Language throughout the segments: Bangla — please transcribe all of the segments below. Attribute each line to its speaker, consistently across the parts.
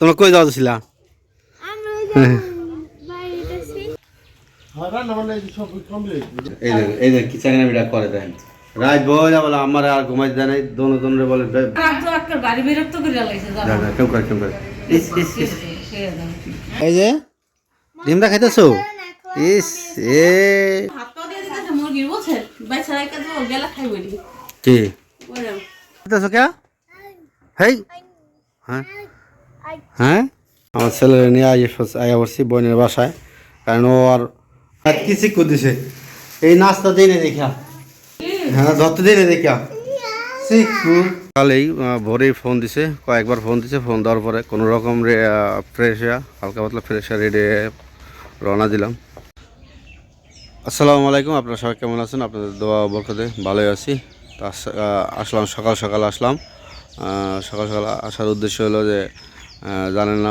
Speaker 1: তোমরা কই যাওয়া ছিলা এই যে কি চাকরি বিটা করে দেন। রাত বই বলে আমার আর ঘুমাইতে দেয় নাই দোনো দোনো বলে যা যা এই যে ডিমটা খাইতেছো? ইস এ। কি? খাইতেছো কে? হেই। হ্যাঁ। হ্যাঁ? আমার ছেলে নিয়ে আইয়ে পড়ছি বোনের বাসায়। কারণ ও আর আর কি শিক্ষা দিছে। এই নাস্তা দিই দেখা হ্যাঁ যত দিই দেখা কালেই ভোরেই ফোন দিছে, কয়েকবার ফোন দিছে, ফোন দেওয়ার পরে কোনো রকম ফ্রেশ হালকা পাতলা ফ্রেশ রেডি রওনা দিলাম। আসসালামু আলাইকুম, আপনারা সবাই কেমন আছেন? আপনাদের দোয়া বরকতে ভালোই আছি। আসলাম, সকাল সকাল আসলাম। সকাল সকাল আসার উদ্দেশ্য হলো যে জানেন না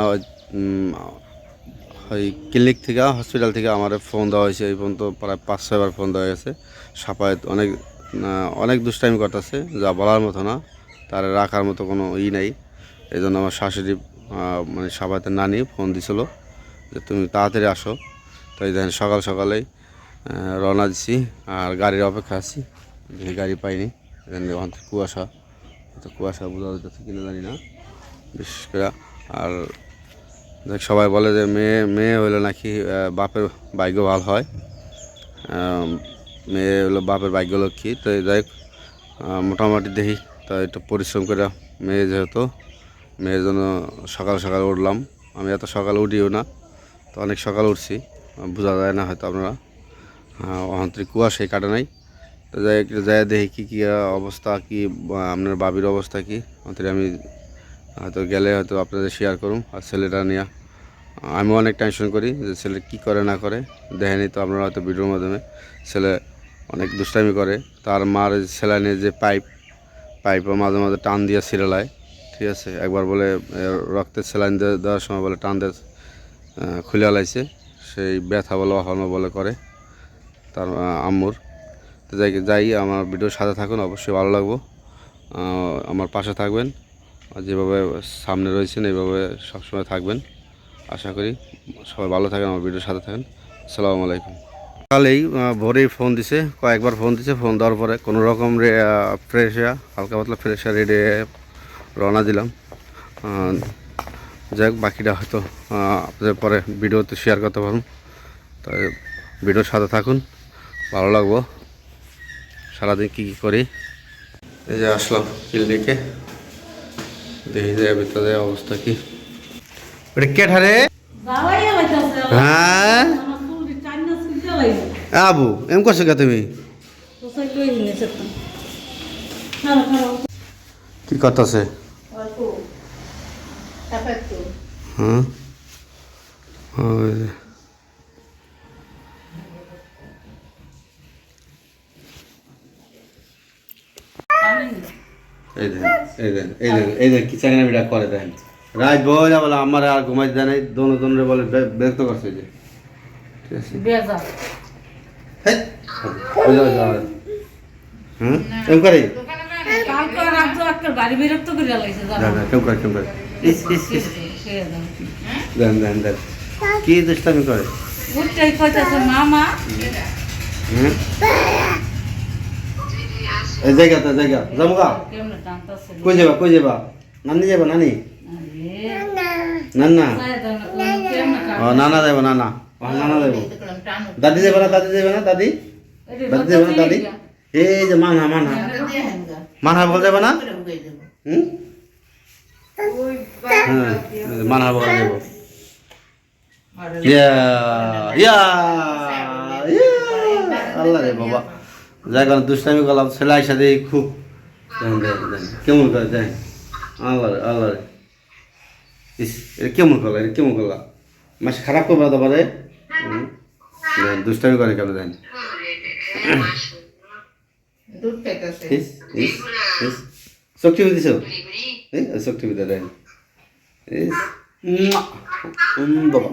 Speaker 1: ওই, ক্লিনিক থেকে হসপিটাল থেকে আমার ফোন দেওয়া হয়েছে। এই পর্যন্ত প্রায় পাঁচ ছয়বার ফোন দেওয়া গেছে। সাপায়ত অনেক অনেক দুষ্টাইম করতেছে যা বলার মতো না। তার রাখার মতো কোনো ই নাই। এই জন্য আমার শাশুড়ি মানে সাপায়তের নানি ফোন দিছিল যে তুমি তাড়াতাড়ি আসো। তাই দেখেন সকাল সকালেই রওনা দিছি। আর গাড়ির অপেক্ষা আছি। গাড়ি পাইনি। থেকে কুয়াশা। তো কুয়াশা বোঝা যাচ্ছে কিনা জানি না। বিশেষ করে আর সবাই বলে যে মেয়ে মেয়ে হইলে নাকি বাপের ভাগ্য ভালো হয়। মেয়ে হলো বাপের ভাগ্য লক্ষ্মী তো যাই মোটামুটি দেখি, তো একটু পরিশ্রম করে মেয়ে যেহেতু, মেয়ের জন্য সকাল সকাল উঠলাম। আমি এত সকাল উঠিও না, তো অনেক সকাল উঠছি, বোঝা যায় না হয়তো আপনারা। অহন্তরিক কুয়াশাই কাটে নাই। তো যাই যাই দেখি কী কী অবস্থা, কি আপনার বাবির অবস্থা কী? অন্তরে আমি হয়তো গেলে হয়তো আপনাদের শেয়ার করুন আর ছেলেটা নিয়ে। আমি অনেক টেনশন করি যে ছেলে কি করে, না করে। দেখেনি তো আপনারা হয়তো ভিডিওর মাধ্যমে। ছেলে অনেক দুষ্টামি করে। তার মার সেলাইনের যে পাইপ পাইপও মাঝে মাঝে টান দিয়ে ছিঁড়লায়। ঠিক আছে? একবার বলে রক্তের সেলাইন দেওয়ার সময় বলে টান দিয়ে খুলে লাইছে সেই ব্যথা বলে অহর্ম বলে করে তার আম্মুর। তো যাই যাই, আমার ভিডিওর সাথে থাকুন, অবশ্যই ভালো লাগবো। আমার পাশে থাকবেন। যেভাবে সামনে রয়েছেন এইভাবে সবসময় থাকবেন। আশা করি সবাই ভালো থাকেন আমার ভিডিওর সাথে থাকেন। আসসালামু আলাইকুম। সকালেই আহ, ভোরেই ফোন দিছে কয়েকবার ফোন দিছে ফোন দেওয়ার পরে কোনো রকম ফ্রেশ হালকা পাতলা ফ্রেশ রেডি রওনা দিলাম। যাই হোক বাকিটা হয়তো আপনাদের পরে ভিডিওতে শেয়ার করতে পারুন তাই ভিডিওর সাথে থাকুন ভালো লাগবো। সারাদিন কী কী করি? এই যে আসলাম ক্লিনিকে দেখি যে ভিতরে অবস্থা কি? ওটা কে ঠারে? হ্যাঁ? আবু এম করছ কে তুমি? কি করতেছে?
Speaker 2: অল্প তারপর তো
Speaker 1: হ্যাঁ ওই যে।
Speaker 2: আমি
Speaker 1: এই দেন এই দেন এই দেন কি করে দেন? রাত বই বলে আমার আর ঘুমাইতে দেয় নাই দোনো দোনো বলে বিরক্ত করছে যে। ঠিক আছে। হুম? কেউ করে? ইস ইস ইস। দেন দেন দেন। কি দুষ্টামি করে?
Speaker 2: মামা
Speaker 1: হুম? এই জায়গা তো, জায়গা। যাব কই যাবা কই যাবা? নানি যাবা, নানি? নান্না? ও, নানা যাব নানা। ও, নানা যাব দাদি যাবে না, দাদি যাবে না, দাদি? দাদি যাবে না, দাদি? এই যে মানহা মানহা। মানহা বল যাবে না? হুম? হ্যাঁ মানহা বল যাব ইয়া ইয়া, আল্লাহ রে বাবা। যাই কারণ দুষ্টামি করলাম ছেলে আইসা দিয়ে খুব কেমন করে দেন? আল্লাহ আল্লাহ ইস এটা কেমন করলা এটা কেমন করলা? মাস খারাপ করবে তো পারে। হুম। দেন, দুষ্টামি করে কেন দেন? টিপে দিছ? এই চোখ দেন। ইস বাবা।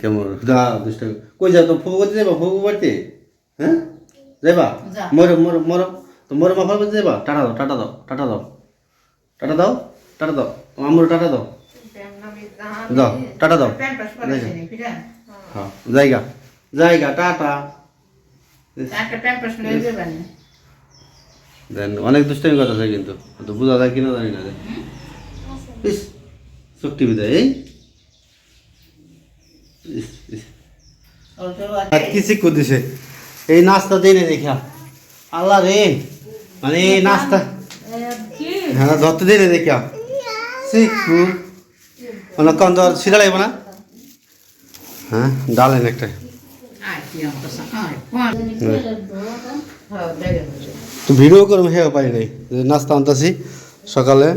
Speaker 1: কেমন? দা দুষ্টামি কই যাও তো ফুবু করতে যাবা ফুবু হ্যাঁ? যাবা
Speaker 2: যা।
Speaker 1: মর মর মর তো মর মাফার করতে যাবা টাটা দাও টাটা দাও টাটা দাও। টাটা দাও টাটা দাও। তোমার টাটা দাও। দাও টাটা দাও। হ্যাঁ জায়গা জায়গা টাটা। দেন অনেক দুষ্টামি কথা আছে কিন্তু। তো বোঝা যায় কিনা জানি না। ইস চোখ টিভি দেয় এই। ইস, ইস। আর কি শিক্ষা দিছে এই নাস্তা দেয় না দেখা। আল্লাহ রে মানে নাস্তা হ্যাঁ ধরতে দেয় না দেখা। শিক্ষু অনেকক্ষণ ধর সিরা লাগবে না? হ্যাঁ ডালেন একটা। ভিডিও করব হ্যাঁ পাই নাই। নাস্তা আনতেছি সকালে।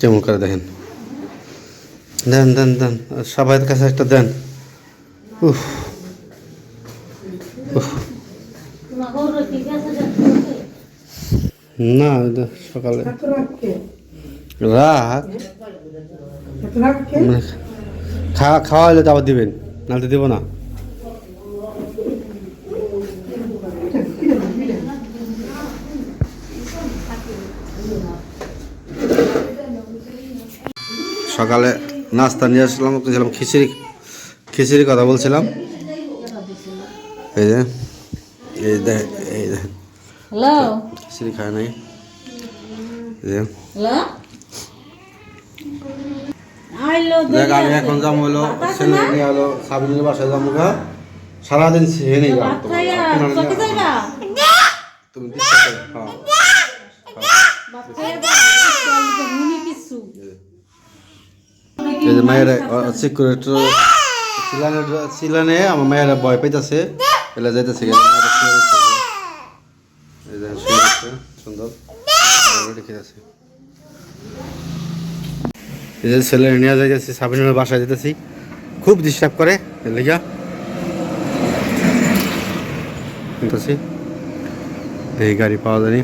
Speaker 1: কেমন করে দেখেন। দেন দেন দেন সবাইয়ের কাছে একটা দেন। উফ। না সকালে। রাত? মানে খাওয়া খাওয়া হলে তো আবার দিবেন নাহলে দেবো না। সকালে নাস্তা নিয়ে আসলাম বলছিলাম খিচুড়ি খিচুড়ির কথা বলছিলাম। এই যে এই দেখ এই দেখ খিচুড়ি খায় নাই। দেখ আমি এখন যাব হলো ছেলে নিয়ে হলো সাবিনের বাসায় যাব গা। সারাদিন তুমি হ্যাঁ
Speaker 2: ভাত খাইয়া চল তো মুনি কিছু
Speaker 1: এই যে মায়ের সিকিউরিটি সিলানে আমার মায়ের ভয় পাইতেছে। এলে যাইতেছে সুন্দর। রেখে এই ছেলে নিয়ে যাইতেছি, সাবিনের বাসায় যেতেছি খুব ডিস্টার্ব করে এর লেগা শুনতেছি। এই গাড়ি পাওয়া যায়নি।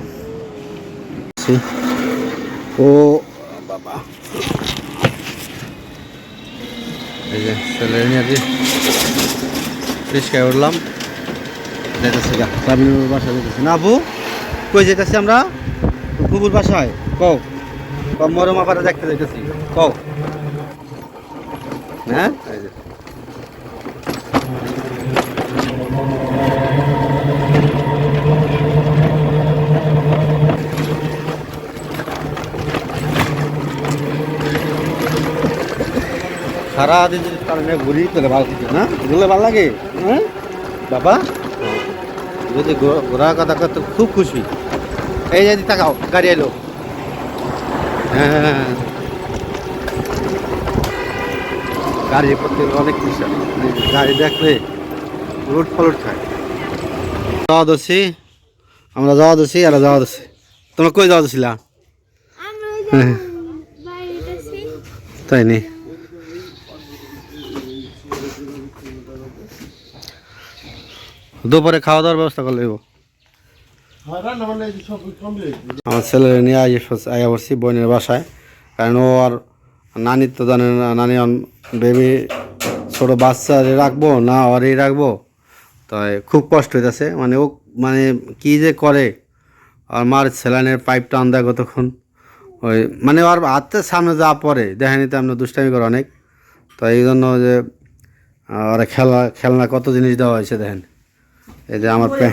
Speaker 1: ও বাবা এই যে ছেলে নিয়ে বাসায় যেতেছি না, আপু, কই যেতেছি আমরা? কুকুর বাসায়। কও। মরম আপারে দেখতে যেতেছি কও। হ্যাঁ এই যে। সারাদিন যদি তার মেয়ে ঘুরি তাহলে ভালো থাকে না? ঘুরলে ভালো লাগে? হ্যাঁ? বাবা? যদি ঘোরা কথা করতে খুব খুশি। এই যদি তাকাও গাড়ি এলো। হ্যাঁ গাড়ি প্রতি অনেক কিছু গাড়ি দেখলে রোড ফলট খায়। যাওয়া দোষী আমরা যাওয়া দোষী আর যাওয়া দোষী তোমরা কই যাওয়া দোষিলা তাই নি। দুপুরে খাওয়া দাওয়ার ব্যবস্থা করে নেব আমার ছেলে নিয়ে আয়া পড়ছি বোনের বাসায়। কারণ ও আর নানির তো জানে নানি বেবি ছোটো বাচ্চা রাখব না ওরই রাখব। তাই খুব কষ্ট হইতেছে। মানে ও মানে কি যে করে আর মার স্যালাইনের পাইপটা আন দেয় কতক্ষণ। ওই মানে ওর হাতের সামনে যা পড়ে দেখেনি তো আমরা দুষ্টামি করে অনেক। তো এই জন্য যে আহ, ওরা খেলা খেলনা কত জিনিস দেওয়া হয়েছে দেখেন। এই যে আমার হয়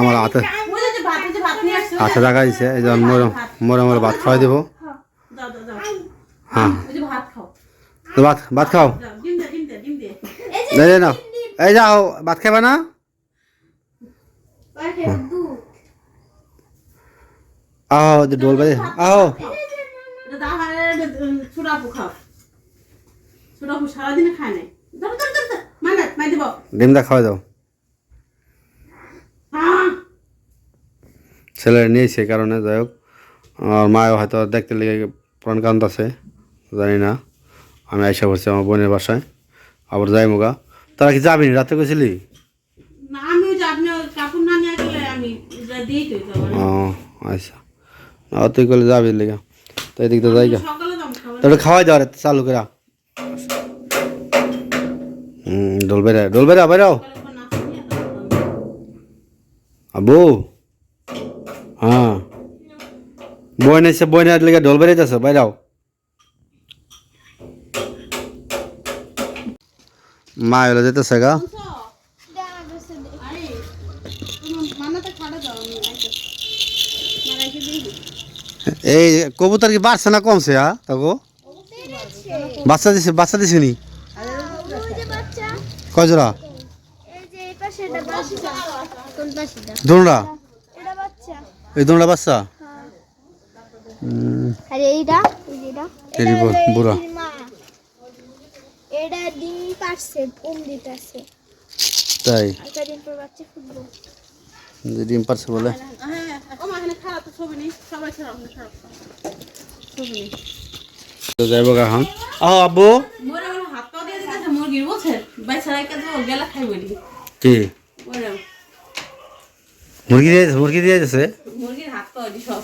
Speaker 1: আমার হাতে হাতে রাখা দিয়েছে এই যে মরম মরম করে ভাত খাওয়াই দেবো। হ্যাঁ।
Speaker 2: ভাত
Speaker 1: ভাত খাও। এই নাও। এই যাও, ভাত খাবে না? আহ ডোল বাজে। আহ।
Speaker 2: সারাদিনে খায় নাই।
Speaker 1: ডিমটা খাওয়াই দাও।
Speaker 2: হ্যাঁ।
Speaker 1: ছেলে নিয়েছে কারণে যাই হোক। আমার মাও হয়তো দেখতে লেগে প্রাণ কান্ত আছে জানি না। আমি আইসা পড়ছি আমার বোনের বাসায়। আবার যাই মুগা তারা কি যাবি রাতে গেছিলি ও আচ্ছা। তুই করলে যাবি লেগে। তো এদিক তো যাই গা। তাহলে খাওয়াই দাও রে চালু করে ডোল বেড়া ডোল বেড়া বেড়াও আবু। হ্যাঁ। বই নেছে বই নেওয়ার লেগে ডোল বেড়াইতেছে বাইরাও। মা এলো যেতেছে গা। এই কবুতর কি বাড়ছে না কমছে হ্যাঁ? তাকো বাচ্চা দিছে বাচ্চা দিছে নি?
Speaker 3: বাচ্চা,
Speaker 1: কয়জোড়া
Speaker 3: এই যে এই বাচ্চা। কোন
Speaker 1: দোনরা এই দোনরা বাচ্চা?
Speaker 3: হ্যাঁ। আর এইটা? এই যে এটা?
Speaker 1: এই যে
Speaker 3: এটা হলো
Speaker 1: বু- বুড়া।
Speaker 3: এটা ডিম পারছে ওম দিতেছে
Speaker 1: তাই?
Speaker 3: পর বাচ্চা ফুটবো
Speaker 1: ডিম পারছে বলে।
Speaker 2: হ্যাঁ তো
Speaker 1: যাইব এখন। আহ আব্বু
Speaker 2: মোরে আমার হাত পা দিয়ে দিতেছে মুরগির বলছে বাইসা রাখা তো গেলা খাইব নি
Speaker 1: কি? মুরগি দিয়ে মুরগি দিয়ে দিছে
Speaker 2: মুরগির হাত পা সব।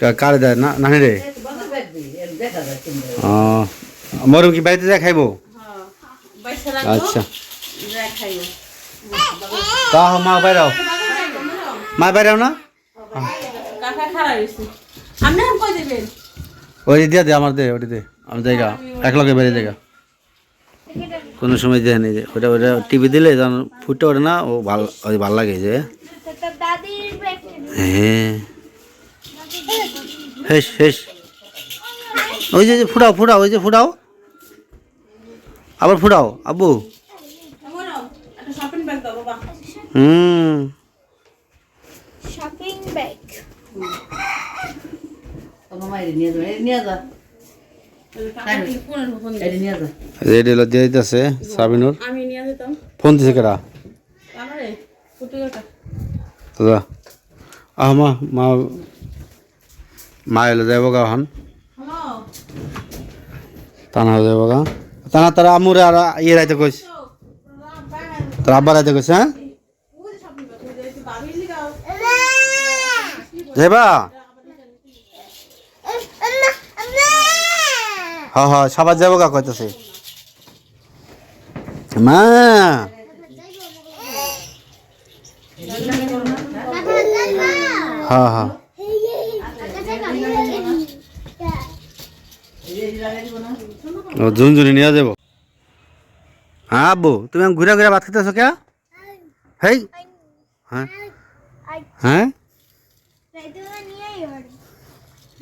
Speaker 1: কা- কারে দেয়? না নানি রে? ও মরম কি বাড়িতে যা খাইবো?
Speaker 2: হ্যাঁ
Speaker 1: আচ্ছা। তা মা বাইরাও মা বাইরাও না? ওই দিয়ে দে আমার দে ওটি দে। আমি জায়গা এক লগে বেরিয়ে জায়গা কোনো সময় দেয় নি যে ওটা ওটা টিভি দিলে যেন ফুটে ওঠে না ও ভালো ওই ভালো লাগে যে। হ্যাঁ। হেস হেস। ওই যে ফুটাও ফুটাও ওই যে ফুটাও। আবার ফুটাও আব্বু।
Speaker 2: একটা শপিং ব্যাগ দাও বাবা
Speaker 1: হুম
Speaker 3: শপিং ব্যাগ
Speaker 2: কাকা ফোনের ফোন
Speaker 1: রেডি হলো দিয়ে দিতেছে সাবিনুর।
Speaker 2: আমি নিয়ে যেতাম।
Speaker 1: ফোন দিছে কেরা
Speaker 2: আমারে
Speaker 1: দাদা আহ মা মা মা এলো যাইব গা হন
Speaker 2: হ্যালো
Speaker 1: টানা গা। টানা তারা আমুরে আর ইয়ে রাইতে কইস তোর আব্বা রাইতে কইস হ্যাঁ? যাইবা? হ হ সবার যাব গা কইতেছে মা! হ্যাঁ হ্যাঁ। ঝুনঝুনি নিয়ে যাব। হ্যাঁ আব্বু, তুমি ঘুরে ঘুরে ভাত খেতেছো কে? হ্যাঁ। হ্যাঁ?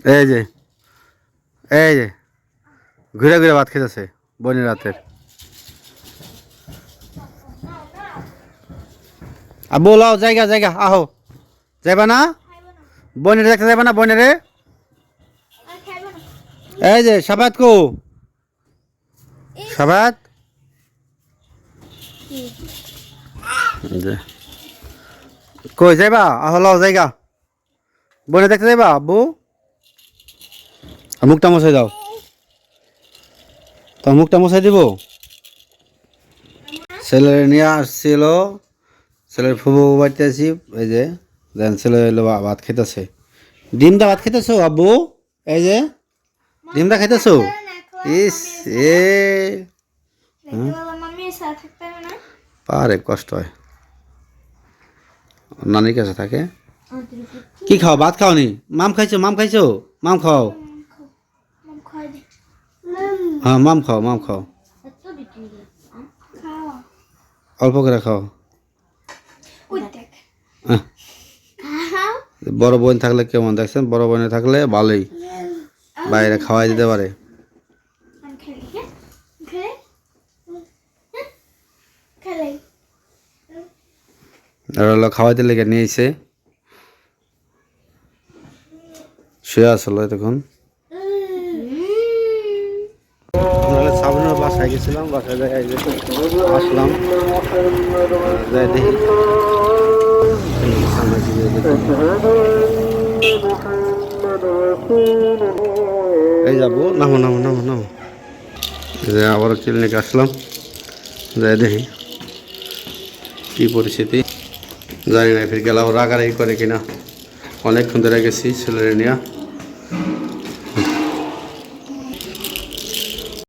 Speaker 1: এই যে। এই যে। ঘুরে ঘুরে ভাত খেতেছে বনি রাতের। আব্বু লাও জায়গা জায়গা, আহো। যাইবা না? বনের দেখতে যাইবা না বনেরে? এই যে, সাবাত কো। সাবাত? কই, যাইবা? আহো, লাও, জায়গা। বনে দেখতে যাইবা, আব্বু? আর মুখটা মশাই দাও। তো মুখটা মশাই দিব? ছেলের নিয়ে আসছিল। ছেলের ফুবু বাড়িতে আছি এই যে দেন ছেলে ভাত খেতেছে ডিমটা ভাত খেতেছো আব্বু? এই যে ডিমটা খেতেছো ইস এ।
Speaker 3: না।
Speaker 1: পারে কষ্ট হয়। নানির কাছে থাকে। কি খাও? ভাত খাও নি মাম খাইছো? মাম খাইছো? মাম খাও। হ্যাঁ মাম খাও মাম খাও। অল্প করে খাও। হ্যাঁ। বড় বোন থাকলে কেমন? দেখছেন বড় বোনে থাকলে ভালোই। বাইরে খাওয়াই দিতে পারে।
Speaker 3: হ্যাঁ?
Speaker 1: আর হলো খাওয়াইতে লেগে নিয়েছে। শুয়ে আসলো তখন সাবনের বাসায় গেছিলাম বাসায় যাই আসলাম। যাই দেখি। এই যাব, নামো নামো নামো নামো। যে আবার ক্লিনিকে আসলাম। যাই দেখি কি পরিস্থিতি। জানি না ফির গেলাম রাগারাগি করে কিনা। অনেকক্ষণ ধরে গেছি ছেলের নিয়ে।